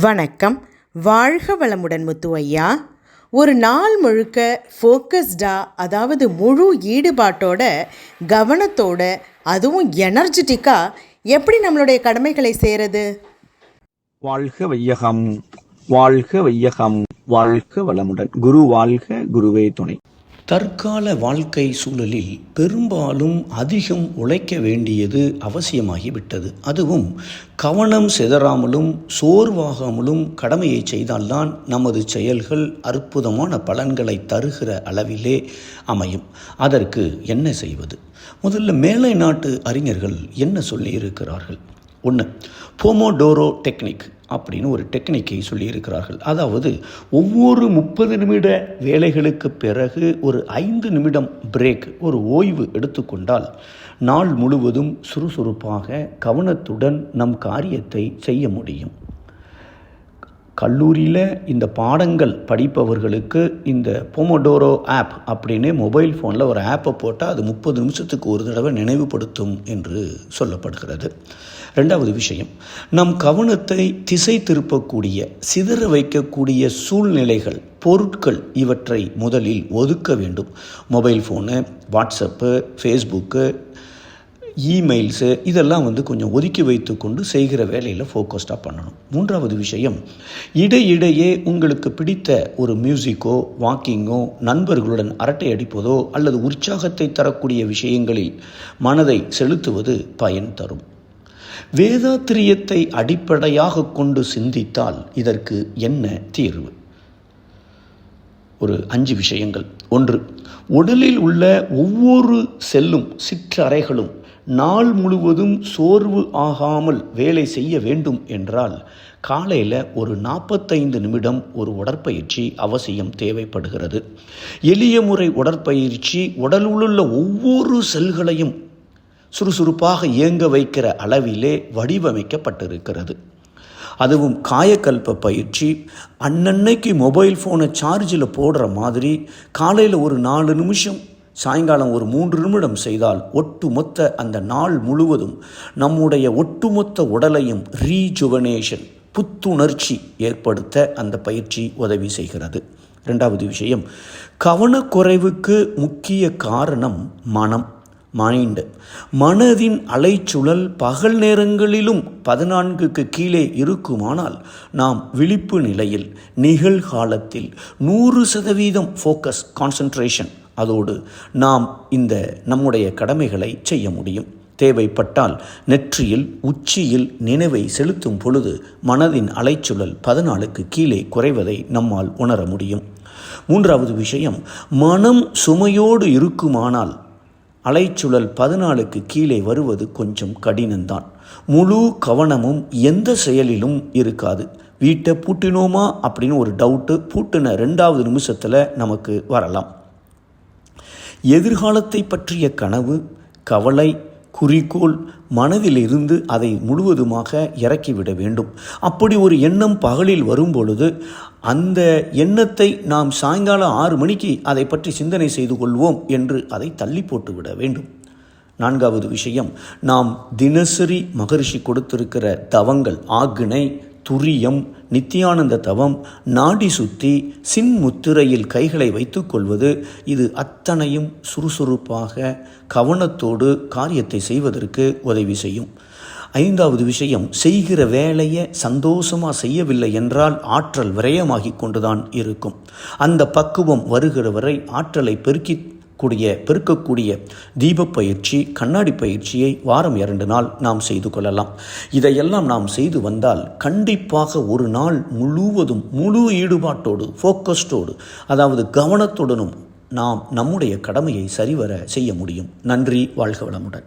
வணக்கம். வாழ்க வளமுடன் முத்து ஐயா. ஒரு நாள் முழுக்க ஃபோக்கஸ்டாக அதாவது முழு ஈடுபாட்டோட கவனத்தோட அதுவும் எனர்ஜெட்டிக்காக எப்படி நம்மளுடைய கடமைகளை செய்கிறது வாழ்க வையகம். வாழ்க வையகம். வாழ்க வளமுடன். குரு வாழ்க குருவே துணை. தற்கால வாழ்க்கை சூழலில் பெரும்பாலும் அதிகம் உழைக்க வேண்டியது அவசியமாகிவிட்டது. அதுவும் கவனம் சிதறாமலும் சோர்வாகாமலும் கடமையை செய்தால்தான் நமது செயல்கள் அற்புதமான பலன்களை தருகிற அளவிலே அமையும். அதற்கு என்ன செய்வது? முதல்ல மேலை நாட்டு அறிஞர்கள் என்ன சொல்லியிருக்கிறார்கள்? ஒன்று போமோடோரோ டெக்னிக் அப்படின்னு ஒரு டெக்னிக்கை சொல்லியிருக்கிறார்கள். அதாவது ஒவ்வொரு முப்பது நிமிட வேலைகளுக்கு பிறகு ஒரு ஐந்து நிமிடம் பிரேக் ஒரு ஓய்வு எடுத்துக்கொண்டால் நாள் முழுவதும் சுறுசுறுப்பாக கவனத்துடன் நம் காரியத்தை செய்ய முடியும். கல்லூரியில் இந்த பாடங்கள் படிப்பவர்களுக்கு இந்த பொமோடோரோ ஆப் அப்படின்னு மொபைல் ஃபோனில் ஒரு ஆப்பை போட்டால் அது முப்பது நிமிஷத்துக்கு ஒரு தடவை நினைவுபடுத்தும் என்று சொல்லப்படுகிறது. ரெண்டாவது விஷயம் நம் கவனத்தை திசை திருப்பக்கூடிய சிதற வைக்கக்கூடிய சூழ்நிலைகள் பொருட்கள் இவற்றை முதலில் ஒதுக்க வேண்டும். Mobile phone WhatsApp Facebook emails இதெல்லாம் வந்து கொஞ்சம் ஒதுக்கி வைத்து கொண்டு செய்கிற வேலையில் ஃபோக்கஸ்டாக பண்ணணும். மூன்றாவது விஷயம் இடையிடையே உங்களுக்கு பிடித்த ஒரு மியூசிக்கோ வாக்கிங்கோ நண்பர்களுடன் அரட்டை அடிப்பதோ அல்லது உற்சாகத்தை தரக்கூடிய விஷயங்களில் மனதை செலுத்துவது பயன் தரும். வேதாத்திரியத்தை அடிப்படையாக கொண்டு சிந்தித்தால் இதற்கு என்ன தீர்வு? ஒரு அஞ்சு விஷயங்கள். ஒன்று உடலில் உள்ள ஒவ்வொரு செல்லும் சிற்றறைகளும் நாள் முழுவதும் சோர்வு ஆகாமல் வேலை செய்ய வேண்டும் என்றால் காலையில் ஒரு நாற்பத்தைந்து நிமிடம் ஒரு உடற்பயிற்சி அவசியம் தேவைப்படுகிறது. எளிய முறை உடற்பயிற்சி உடலுள்ள ஒவ்வொரு செல்களையும் சுறுசுறுப்பாக இயங்க வைக்கிற அளவிலே வடிவமைக்கப்பட்டிருக்கிறது. அதுவும் காயக்கல்ப பயிற்சி அன்னன்னைக்கு மொபைல் ஃபோனை சார்ஜில் போடுற மாதிரி காலையில் ஒரு நாலு நிமிஷம் சாயங்காலம் ஒரு மூன்று நிமிடம் செய்தால் ஒட்டுமொத்த அந்த நாள் முழுவதும் நம்முடைய ஒட்டுமொத்த உடலையும் ரீஜுவனேஷன் புத்துணர்ச்சி ஏற்படுத்த அந்த பயிற்சி உதவி செய்கிறது. ரெண்டாவது விஷயம் கவனக்குறைவுக்கு முக்கிய காரணம் மனம். மைண்டு மனதின் அலைச்சுழல் பகல் நேரங்களிலும் பதினான்குக்கு கீழே இருக்குமானால் நாம் விழிப்பு நிலையில் நிகழ்காலத்தில் நூறு சதவீதம் ஃபோக்கஸ் கான்சன்ட்ரேஷன் அதோடு நாம் இந்த நம்முடைய கடமைகளை செய்ய முடியும். தேவைப்பட்டால் நெற்றியில் உச்சியில் நினைவை செலுத்தும் பொழுது மனதின் அலைச்சுழல் பதினாலுக்கு கீழே குறைவதை நம்மால் உணர முடியும். மூன்றாவது விஷயம் மனம் சுமையோடு இருக்குமானால் அலைச்சுழல் பதினாலுக்கு கீழே வருவது கொஞ்சம் கடினம்தான். முழு கவனமும் எந்த செயலிலும் இருக்காது. வீட்டை பூட்டினோமா அப்படின்னு ஒரு டவுட்டு பூட்டின ரெண்டாவது நிமிஷத்தில் நமக்கு வரலாம். எதிர்காலத்தை பற்றிய கனவு கவலை குறிக்கோள் மனதில் இருந்து அதை முழுவதுமாக இறக்கிவிட வேண்டும். அப்படி ஒரு எண்ணம் பகலில் வரும்பொழுது அந்த எண்ணத்தை நாம் சாயங்காலம் ஆறு மணிக்கு அதை பற்றி சிந்தனை செய்து கொள்வோம் என்று அதை தள்ளி போட்டுவிட வேண்டும். நான்காவது விஷயம் நாம் தினசரி மகரிஷி கொடுத்திருக்கிற தவங்கள் ஆக்னை துரியம் நித்தியானந்த தவம் நாடி சுத்தி சின்முத்திரையில் கைகளை வைத்துக்கொள்வது இது அத்தனையும் சுறுசுறுப்பாக கவனத்தோடு காரியத்தை செய்வதற்கு உதவி செய்யும். ஐந்தாவது விஷயம் செய்கிற வேலையை சந்தோஷமாக செய்யவில்லை என்றால் ஆற்றல் விரயமாகி கொண்டுதான் இருக்கும். அந்த பக்குவம் வருகிற வரை ஆற்றலை பெருக்கி கூடிய பெருக்கக்கூடிய தீப பயிற்சி கண்ணாடி பயிற்சியை வாரம் இரண்டு நாள் நாம் செய்து கொள்ளலாம். இதையெல்லாம் நாம் செய்து வந்தால் கண்டிப்பாக ஒரு நாள் முழுவதும் முழு ஈடுபாட்டோடு ஃபோக்கஸ்டோடு அதாவது கவனத்துடனும் நாம் நம்முடைய கடமையை சரிவர செய்ய முடியும். நன்றி வாழ்க வளமுடன்.